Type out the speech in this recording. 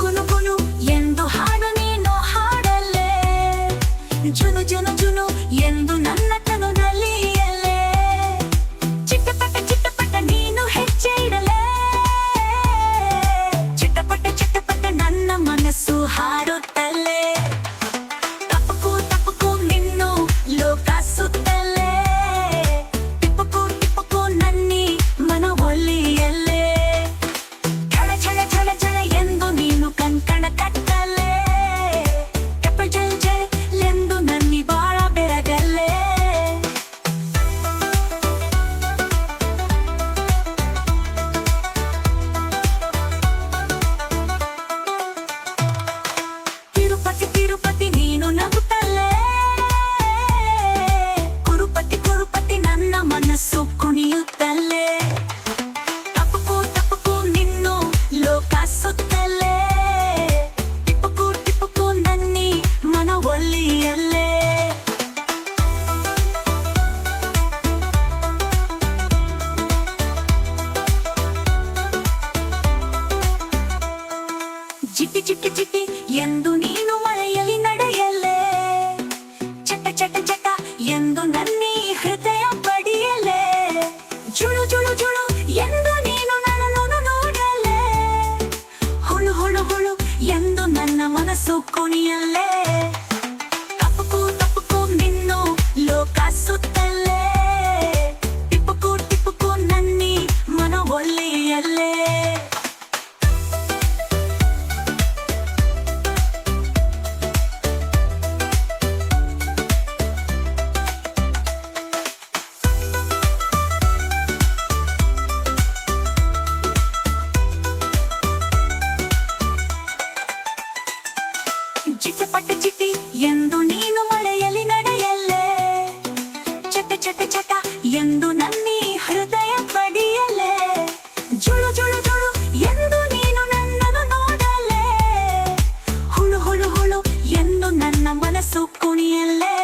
ಗುನು ಗುನು ಎಂದು ಹಾಡು ನೀನು ಹಾಡಲೇ ಜುನು ಜುನು ಚಿಟ್ಟಿ ಚಿಟ್ಟಿ ಚಿಟ್ಟಿ ಎಂದು ನೀನು ಮಳೆಯಲ್ಲಿ ನಡೆಯಲೇ. ಚಟ ಚಟ ಚಟ ಎಂದು ನನ್ನಿ ಹೃದಯ ಬಡಿಯಲೇ ಜುಳು ಜುಳು ಜುಳು ಎಂದು ನೀನು ನನ್ನನ್ನು ನೋಡಲೇ. ಹುಳು ಹುಳು ಹುಳು ಎಂದು ನನ್ನ ಮನಸ್ಸು ಕುಣಿಯಲ್ಲೇ ಚಿಟ್ಟಪಟ್ಟ ಚಿಟ್ಟಿ ಎಂದು ನೀನು ಮಳೆಯಲ್ಲಿ ನಡೆಯಲ್ಲೇ? ಚಟ ಚಟ ಚಟ ಎಂದು ನನ್ನಿ ಹೃದಯ ಬಡಿಯಲೇ ಜುಳು ಜುಳು ಜುಳು ಎಂದು ನೀನು ನನ್ನನ್ನು ನೋಡಲೇ ಹುಳು ಹುಳು ಹುಳು ಎಂದು ನನ್ನ ಮನಸ್ಸು ಕುಣಿಯಲ್ಲೇ?